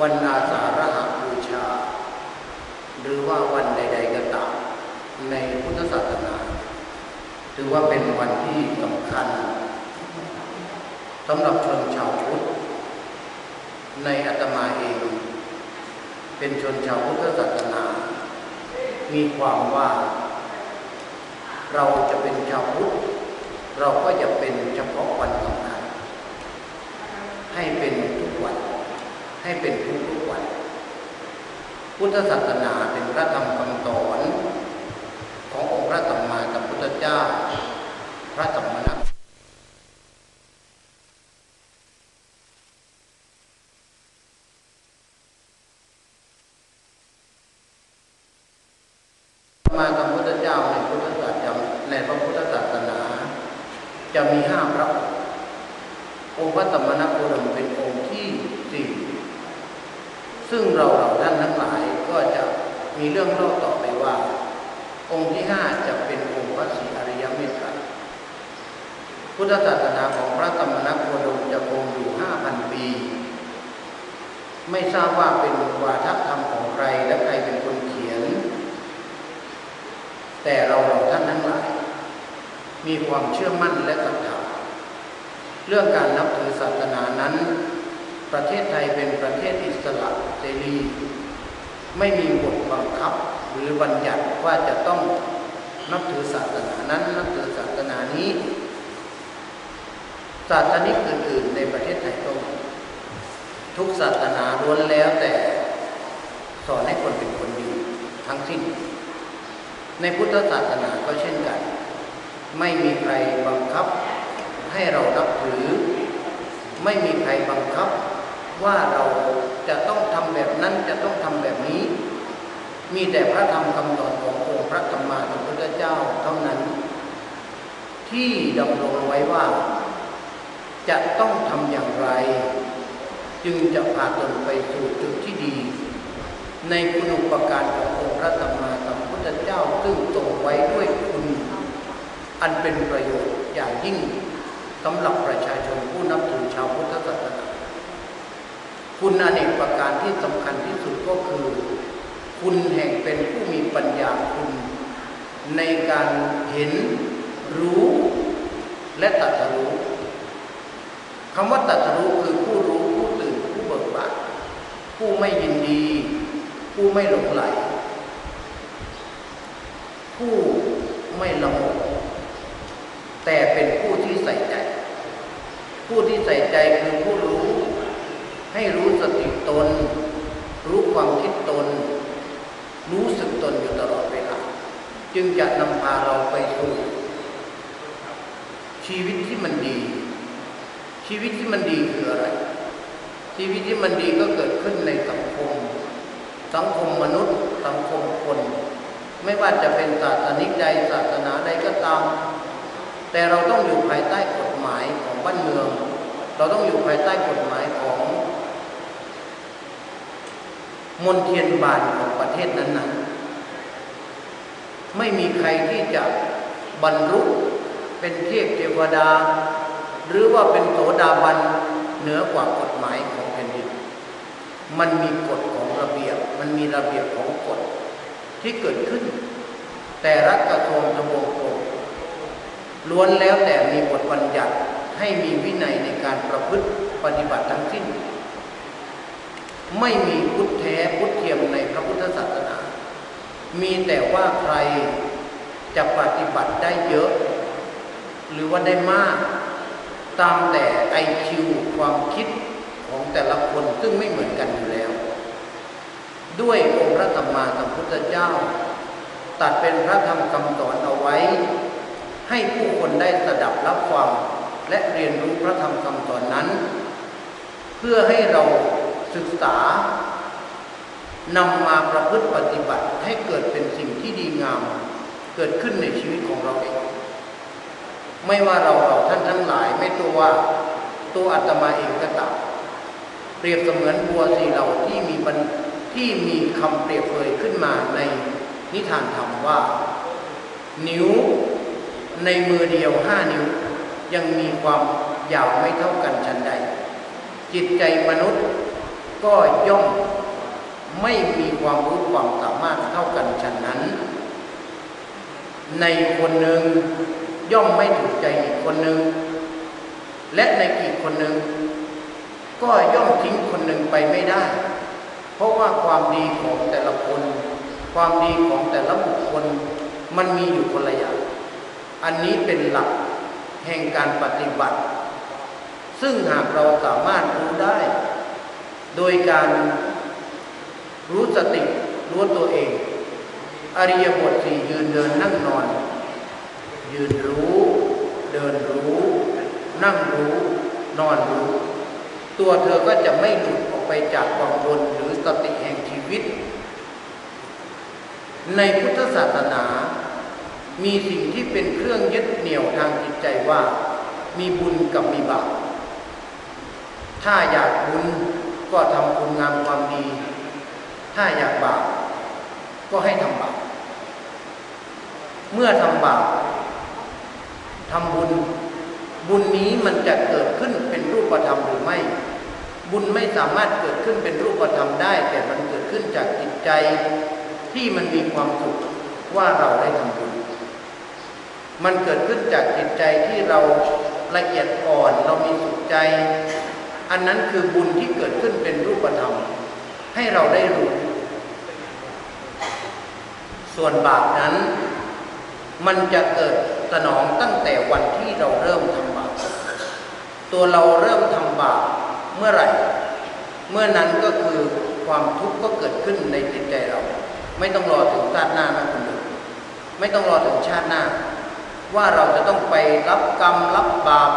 วันอาสาฬหบูชา หรือว่าวันใด ๆ ก็ตามในพุทธศาสนา ถือว่าเป็นวันที่สำคัญสำหรับชนชาวพุทธในอาตมาเอง เป็นชนชาวพุทธศาสนา มีความว่า เราจะเป็นชาวพุทธเราก็จะเป็นเฉพาะวันสำคัญ ให้เป็นทุกวัน ให้เป็นทุกทุกวัน พุทธศาสนาเป็นพระธรรมคำสอนขององค์พระสัมมาสัมพุทธเจ้า พระสัมมาสัมพุทธมาสัมพุทธเจ้าในพุทธศาสนาในพระพุทธศาสนา จะมีห้าพระองค์องค์พระสัมมาสัมพุทธเจ้าเป็น ซึ่งเราเหล่าท่านทั้งหลายก็จะมีเรื่องเล่าต่อไปว่า องค์ที่ห้าจะเป็นองค์พระศรีอริยเมตไตรพุทธศาสนาของพระสัมมาสัมพุทธเจ้าจะคงอยู่ห้าพันปี ไม่ทราบว่าเป็นวาทธรรมของใครและใครเป็นคนเขียน แต่เราเหล่าท่านทั้งหลาย มีความเชื่อมั่นและศรัทธาเรื่องการนับถือศาสนานั้น ประเทศไทยเป็นประเทศอิสระเสรีไม่มีบทบังคับหรือบัญญัติว่าจะต้องนับถือศาสนานั้นนับถือศาสนานี้ ศาสนิกอื่นๆในประเทศไทยก็ทุกศาสนาล้วนแล้วแต่สอนให้คนเป็นคนดีทั้งสิ้น ในพุทธศาสนาก็เช่นกัน ไม่มีใครบังคับให้เรานับถือ ไม่มีใครบังคับ ว่าเราจะต้องทำแบบนั้นจะต้องทำแบบนี้ มีแต่พระธรรมคำสอนขององค์พระธรรมาสัมพุทธเจ้าเท่านั้น ที่ดำรงไว้ว่า จะต้องทำอย่างไร จึงจะพาตนไปสู่จุดที่ดี ในคุณอุปการขององค์พระสัมมาสัมพุทธเจ้าซึ่งทรงไว้ด้วยคุณ อันเป็นประโยชน์อย่างยิ่งสำหรับประชาชนผู้นับถือชาวพุทธศาสนา คุณอเนกประการที่สำคัญที่สุดก็คือ คุณแห่งเป็นผู้มีปัญญาคุณ ในการเห็นรู้และตรัสรู้คำว่าตรัสรู้คือผู้รู้ผู้ตื่นผู้เบิกบานผู้ไม่ยินดี ผู้ไม่หลงไหล ผู้ไม่ละโมบแต่เป็นผู้ที่ใส่ใจ ผู้ที่ใส่ใจคือผู้รู้ ให้รู้สติตน รู้ความคิดตน รู้สึกตนอยู่ตลอดเวลา จึงจะนำพาเราไปสู่ชีวิตที่มันดี ชีวิตที่มันดีคืออะไร ชีวิตที่มันดีก็เกิดขึ้นในสังคม สังคมมนุษย์ สังคมคน ไม่ว่าจะเป็นศาสนิกใดศาสนาใดก็ตาม แต่เราต้องอยู่ภายใต้กฎหมายของบ้านเมือง เราต้องอยู่ภายใต้กฎหมายของ มนเทียนบานของประเทศนั้นนะไม่มีใครที่จะบรรลุเป็นเทพเทวดา หรือว่าเป็นโสดาบันเหนือกว่ากฎหมายของแผ่นดินมันมีกฎของระเบียบ มันมีระเบียบของกฎที่เกิดขึ้น แต่รัฐกระทรวงทบวงกรมล้วนแล้วแต่มีบทบัญญัติให้มีวินัยในการประพฤติปฏิบัติทั้งสิ้น ไม่มีพุทธแท้พุทธเทียมในพระพุทธศาสนา มีแต่ว่าใครจะปฏิบัติได้เยอะ หรือว่าได้มาก ตามแต่ไอคิวความคิดของแต่ละคนซึ่งไม่เหมือนกันอยู่แล้ว ด้วยองค์พระสัมมาสัมพุทธเจ้า ตัดเป็นพระธรรมคำสอนเอาไว้ ให้ผู้คนได้สดับรับฟังและเรียนรู้พระธรรมคำสอนนั้น เพื่อให้เรา ศึกษานำมาประพฤติปฏิบัติให้เกิดเป็นสิ่งที่ดีงาม เกิดขึ้นในชีวิตของเราเอง ไม่ว่าเราเราท่านทั้งหลายไม่ตัวว่าตัวอาตมาเองก็ตามเปรียบเสมือนบัวสีเหล่าที่มีบรรที่มีคำเปรียบเปรยขึ้นมาในนิทานธรรมว่า นิ้วในมือเดียวห้านิ้ว ยังมีความยาวไม่เท่ากันชันใด จิตใจมนุษย์ ก็ย่อมไม่มีความรู้ความสามารถเท่ากันฉันนั้น ในคนหนึ่งย่อมไม่ถูกใจอีกคนหนึ่ง และในอีกคนหนึ่ง ก็ย่อมทิ้งคนหนึ่งไปไม่ได้ เพราะว่าความดีของแต่ละคน ความดีของแต่ละบุคคลมันมีอยู่คนละอย่างอันนี้เป็นหลักแห่งการปฏิบัติ ซึ่งหากเราสามารถรู้ได้ โดยการรู้สติรู้ตัวเอง อริยบทสี่ยืนเดินนั่งนอน ยืนรู้ เดินรู้ นั่งรู้ นอนรู้ ตัวเธอก็จะไม่หลุดออกไปจากควังวนหรือสติแห่งชีวิต ในพุทธศาสนา มีสิ่งที่เป็นเครื่องยึดเหนี่ยวทางจิตใจว่า มีบุญกับมีบาปถ้าอยากบุญ ก็ทำคุณงามความดี ถ้าอยากบาปก็ให้ทำบาปเมื่อทำบาปทำบุญ บุญนี้มันจะเกิดขึ้นเป็นรูปธรรมหรือไม่ บุญไม่สามารถเกิดขึ้นเป็นรูปธรรมได้ แต่มันเกิดขึ้นจากจิตใจที่มันมีความสุขว่าเราได้ทำบุญ มันเกิดขึ้นจากจิตใจที่เราละเอียดอ่อน เรามีสุขใจ อันนั้นคือบุญที่เกิดขึ้นเป็นรูปธรรม ให้เราได้รู้ ส่วนบาปนั้น มันจะเกิดสนองตั้งแต่วันที่เราเริ่มทำบาปตัวเราเริ่มทำบาปเมื่อไหร่ เมื่อนั้นก็คือความทุกข์ก็เกิดขึ้นในจิตใจเรา ไม่ต้องรอถึงชาติหน้านะคุณไม่ต้องรอถึงชาติหน้า ว่าเราจะต้องไปรับกรรมรับบาป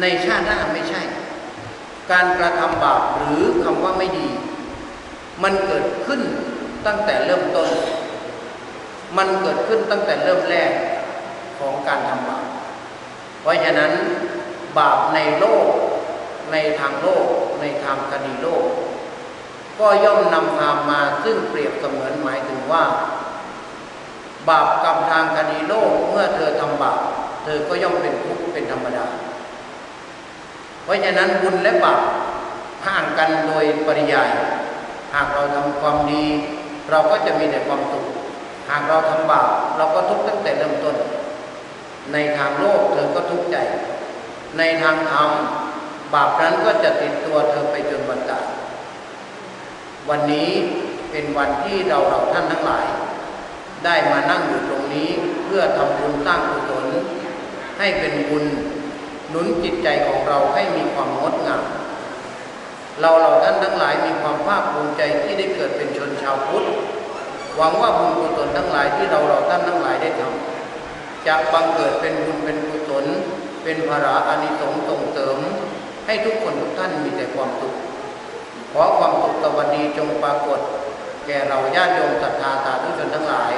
ในชาติหน้าไม่ใช่ การกระทำบาปหรือคำว่าไม่ดี มันเกิดขึ้นตั้งแต่เริ่มต้น มันเกิดขึ้นตั้งแต่เริ่มแรกของการทำบาป เพราะฉะนั้นบาปในโลก ในทางโลก ในทางคดีโลก ก็ย่อมนำพามาซึ่งเปรียบเสมือนหมายถึงว่า บาปกรรมทางคดีโลกเมื่อเธอทำบาปเธอก็ย่อมเป็นทุกข์เป็นธรรมดา เพราะฉะนั้นบุญและบาปห่างกันโดยปริยาย หากเราทำความดี เราก็จะมีแต่ความสุขหากเราทำบาปเราก็ทุกข์ตั้งแต่เริ่มต้น ในทางโลกเธอก็ทุกข์ใจ ในทางธรรมบาปนั้นก็จะติดตัวเธอไปจนวันตายวันนี้เป็นวันที่เราเราท่านทั้งหลาย ได้มานั่งอยู่ตรงนี้เพื่อทำบุญสร้างกุศลให้เป็นบุญ หนุนจิตใจของเราให้มีความงดงามเราเราท่านทั้งหลายมีความภาคภูมิใจที่ได้เกิดเป็นชนชาวพุทธหวังว่าบุญกุศลทั้งหลายที่เราเราท่านทั้งหลายได้ทำจะบังเกิดเป็นบุญเป็นกุศลเป็นภาระอานิสงส์ส่งเสริม ให้ทุกคนทุกท่านมีแต่ความสุขขอความสุขสวัสดีจงปรากฏ แก่เราญาติโยมศรัทธาสาธุชนทั้งหลาย